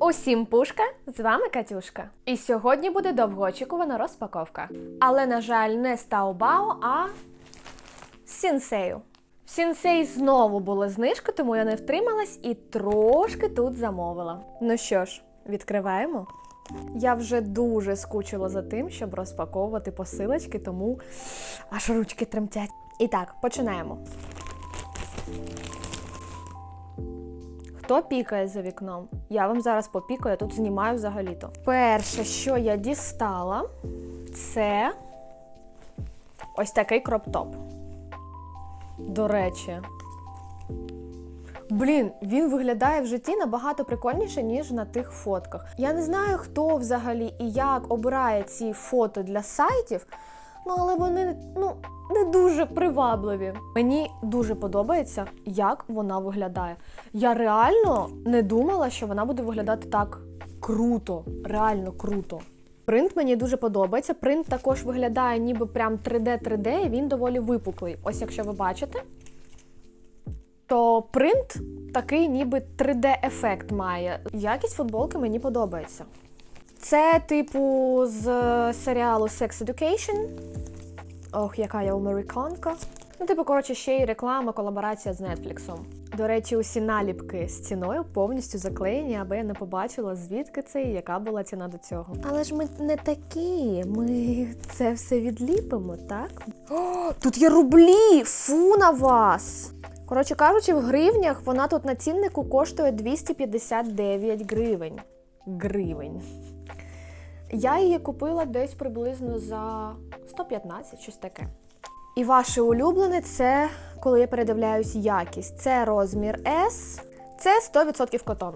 Усім пушка! З вами Катюшка. І сьогодні буде довгоочікувана розпаковка. Але, на жаль, не з Таобао, а з Сінсею. В Сінсей знову була знижка, тому я не втрималась і трошки тут замовила. Ну що ж, відкриваємо. Я вже дуже скучила за тим, щоб розпаковувати посилочки, тому аж ручки тремтять. І так, починаємо. Хто пікає за вікном? Я вам зараз попікаю, я тут знімаю взагалі-то. Перше, що я дістала, це ось такий кроп-топ. До речі. Блін, він виглядає в житті набагато прикольніше, ніж на тих фотках. Я не знаю, хто взагалі і як обирає ці фото для сайтів, ну але вони ну, не дуже привабливі. Мені дуже подобається, як вона виглядає. Я реально не думала, що вона буде виглядати так круто, реально круто. Принт мені дуже подобається. Принт також виглядає ніби прям 3D-3D, і він доволі випуклий. Ось якщо ви бачите, то принт такий ніби 3D-ефект має. Якість футболки мені подобається. Це, типу, з серіалу Sex Education. Ох, яка я американка. Ну, типу, коротше, ще й реклама, колаборація з Нетфліксом. До речі, усі наліпки з ціною повністю заклеєні, аби я не побачила, звідки це і яка була ціна до цього. Але ж ми не такі. Ми це все відліпимо, так? О, тут є рублі! Фу на вас! Коротше кажучи, в гривнях вона тут на ціннику коштує 259 гривень. Гривень. Я її купила десь приблизно за 115, щось таке. І ваше улюблене це, коли я передивляюсь якість. Це розмір S, це 100% котон.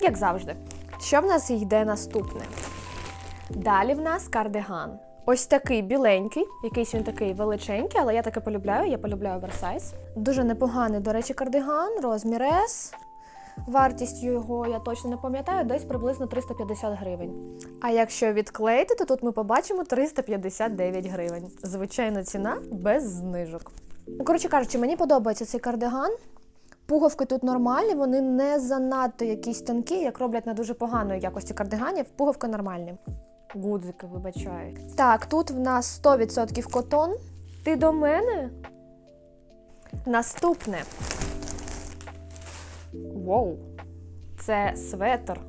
Як завжди. Що в нас йде наступне? Далі в нас кардиган. Ось такий біленький, якийсь він такий величенький, але я таке полюбляю, я полюбляю Versace. Дуже непоганий, до речі, кардиган, розмір S. Вартість його я точно не пам'ятаю, десь приблизно 350 гривень. А якщо відклеїти, то тут ми побачимо 359 гривень. Звичайно, ціна без знижок. Коротше кажучи, мені подобається цей кардиган. Пуговки тут нормальні, вони не занадто якісь тонкі, як роблять на дуже поганої якості кардиганів. Пуговки нормальні. Гудзики, вибачаю. Так, тут в нас 100% котон. Ти до мене? Наступне. Воу, це светр.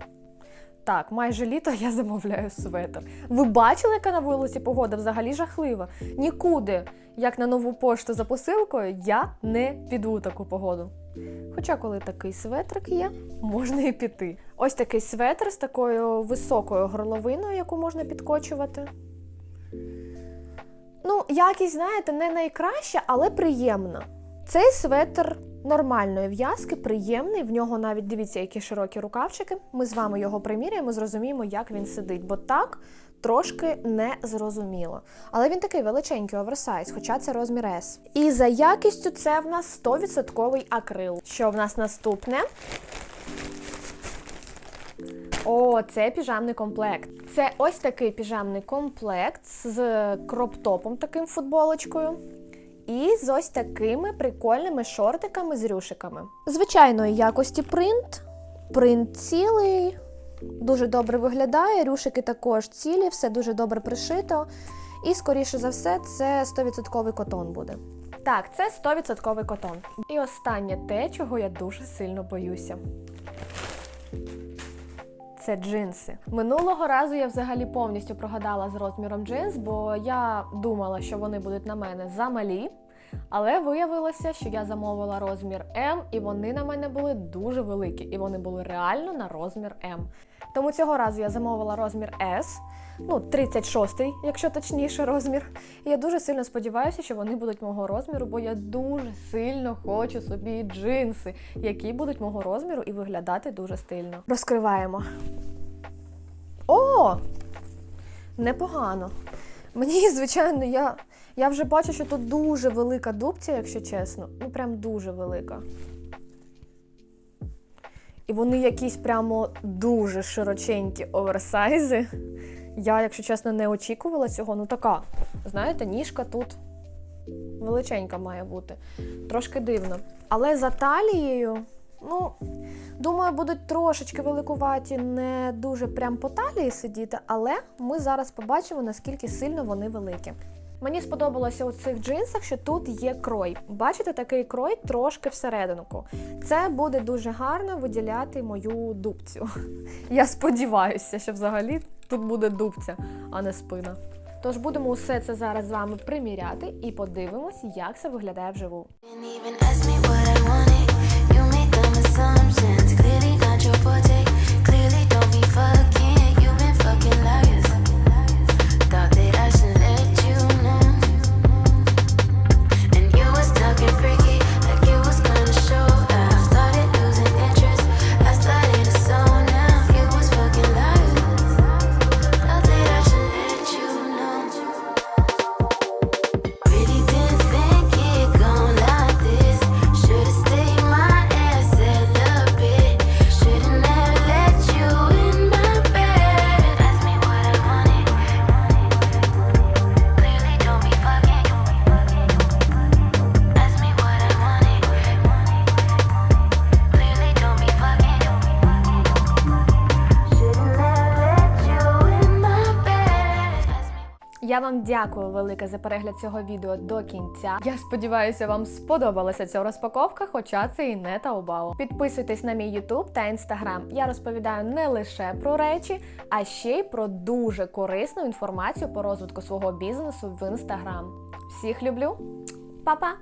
Так, майже літо я замовляю светр. Ви бачили, яка на вулиці погода взагалі жахлива? Нікуди, як на нову пошту за посилкою, я не піду у таку погоду. Хоча, коли такий светрик є, можна і піти. Ось такий светр з такою високою горловиною, яку можна підкочувати. Ну, якість, знаєте, не найкраща, але приємна. Цей светр нормальної в'язки, приємний. В нього навіть дивіться, які широкі рукавчики. Ми з вами його приміряємо, зрозуміємо, як він сидить, бо так трошки не зрозуміло. Але він такий величенький оверсайз, хоча це розмір S. І за якістю це в нас 100% акрил. Що в нас наступне? О, це піжамний комплект. Це ось такий піжамний комплект з кроп-топом, таким футболочкою. І з ось такими прикольними шортиками з рюшиками. Звичайної якості принт. Принт цілий, дуже добре виглядає. Рюшики також цілі, все дуже добре пришито. І, скоріше за все, це 100% котон буде. Так, це 100% котон. І останнє те, чого я дуже сильно боюся. Це джинси. Минулого разу я взагалі повністю прогадала з розміром джинс, бо я думала, що вони будуть на мене замалі. Але виявилося, що я замовила розмір М, і вони на мене були дуже великі, і вони були реально на розмір М. Тому цього разу я замовила розмір S, ну 36-й, якщо точніше, розмір. І я дуже сильно сподіваюся, що вони будуть мого розміру, бо я дуже сильно хочу собі джинси, які будуть мого розміру і виглядати дуже стильно. Розкриваємо. О! Непогано. Мені, звичайно, я, я вже бачу, що тут дуже велика дубця, якщо чесно. Ну, прям дуже велика. І вони якісь прямо дуже широченькі оверсайзи. Я, якщо чесно, не очікувала цього. Ну така, знаєте, ніжка тут величенька має бути. Трошки дивно. Але за талією Ну, думаю, будуть трошечки великуваті, не дуже прям по талії сидіти, але ми зараз побачимо, наскільки сильно вони великі. Мені сподобалося у цих джинсах, що тут є крой. Бачите, такий крой трошки всерединку. Це буде дуже гарно виділяти мою дубцю. Я сподіваюся, що взагалі тут буде дубця, а не спина. Тож будемо усе це зараз з вами приміряти і подивимось, як це виглядає вживу. Didn't even ask me what I wanted. You made dumb assumptions. Clearly not your forte. Я вам дякую велике за перегляд цього відео до кінця. Я сподіваюся, вам сподобалася ця розпаковка, хоча це і не Таобао. Підписуйтесь на мій YouTube та Instagram. Я розповідаю не лише про речі, а ще й про дуже корисну інформацію по розвитку свого бізнесу в Instagram. Всіх люблю, Па-па!